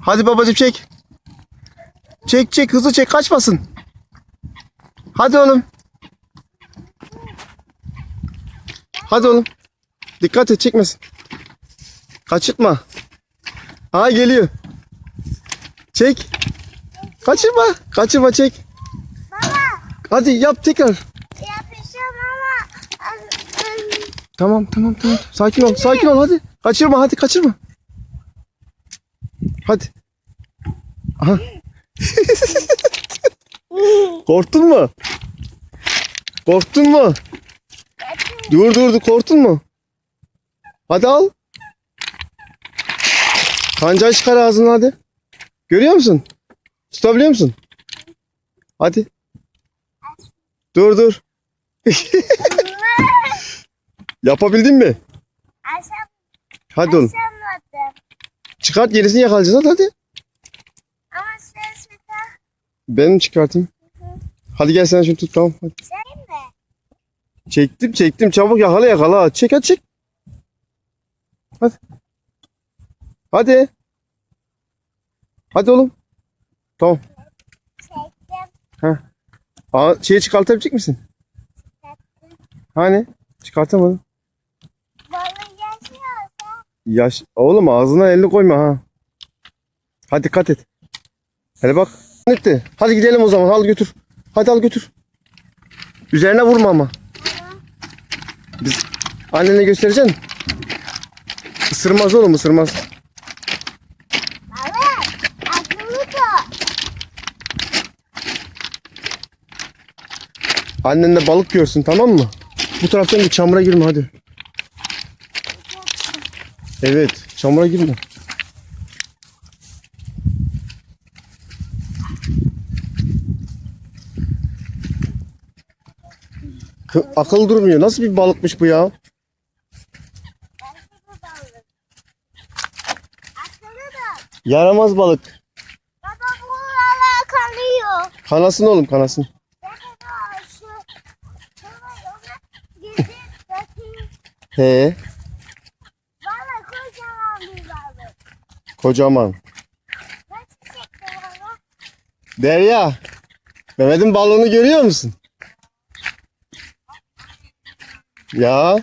Hadi babacım çek. Çek çek hızlı çek kaçmasın. Hadi oğlum. Hadi oğlum. Dikkat et çekmesin. Kaçırtma. Ha geliyor. Çek. Kaçırma. Kaçırma çek. Baba Hadi yap tekrar. yapacağım ama Tamam tamam tamam. Sakin ol sakin ol hadi. Kaçırma hadi kaçırma. Hadi. Aha. Korktun mu? Korktun mu? Dur dur dur korktun mu? Hadi al. Kancağı çıkar ağzına hadi. Görüyor musun? Tutabiliyor musun? Hadi. Dur dur. Yapabildin mi? Hadi oğlum. Çıkart yenisini yakalayacağız hadi. Ama ses bir daha Ben mi çıkartayım? Hadi gel sen şunu tut tamam. Hadi. sen mi? Çektim çektim çabuk yakala yakala. Çek hadi çek. Hadi. Hadi. Hadi oğlum. Tamam. Çektim. Aa, şeyi çıkartabilecek misin? Hani? Çıkartamadım. Yaş oğlum ağzına elini koyma ha. Hadi dikkat et. Hele bak. Gitti. Hadi gidelim o zaman. Al götür. Hadi al götür. Üzerine vurma ama. Biz annene göstereceksin. Isırmaz oğlum ısırmaz. Annen de balık görsün tamam mı? Bu taraftan bir çamura girme hadi. Evet çamura girme. Kı- akıl durmuyor. Nasıl bir balıkmış bu ya? Yaramaz balık. Baba bu hala kanıyor. Kanasın oğlum kanasın. He Valla kocaman bir balık. Kocaman. Derya. Mehmet'in balığını görüyor musun? Ya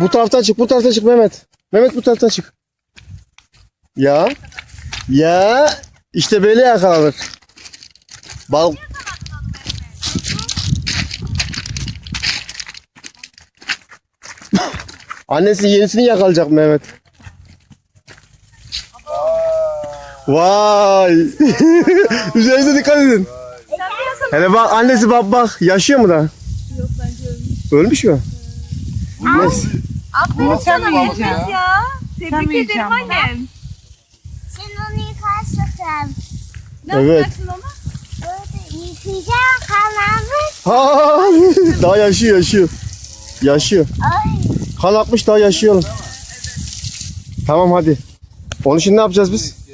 bu taraftan çık bu taraftan çık Mehmet. Mehmet bu taraftan çık. Ya. Ya. işte böyle yakalanır. Bal. Annesi yenisini yakalayacak Mehmet. Vay. Üzerinize dikkat edin. Hele bak annesi bak bak yaşıyor mu daha? Yok bence ölmüş. Ölmüş mü? Neyse. Aferin sana Mehmet ya. Tebrik ederim annem. Sen onu yıkarsın. Ne Evet. yapacaksın onu? Böyle yıkayacağım kanalmış. Ha, daha yaşıyor yaşıyor. Yaşıyor. Ay. Kan akmış daha yaşıyor oğlum. Tamam hadi. Onu şimdi ne yapacağız biz?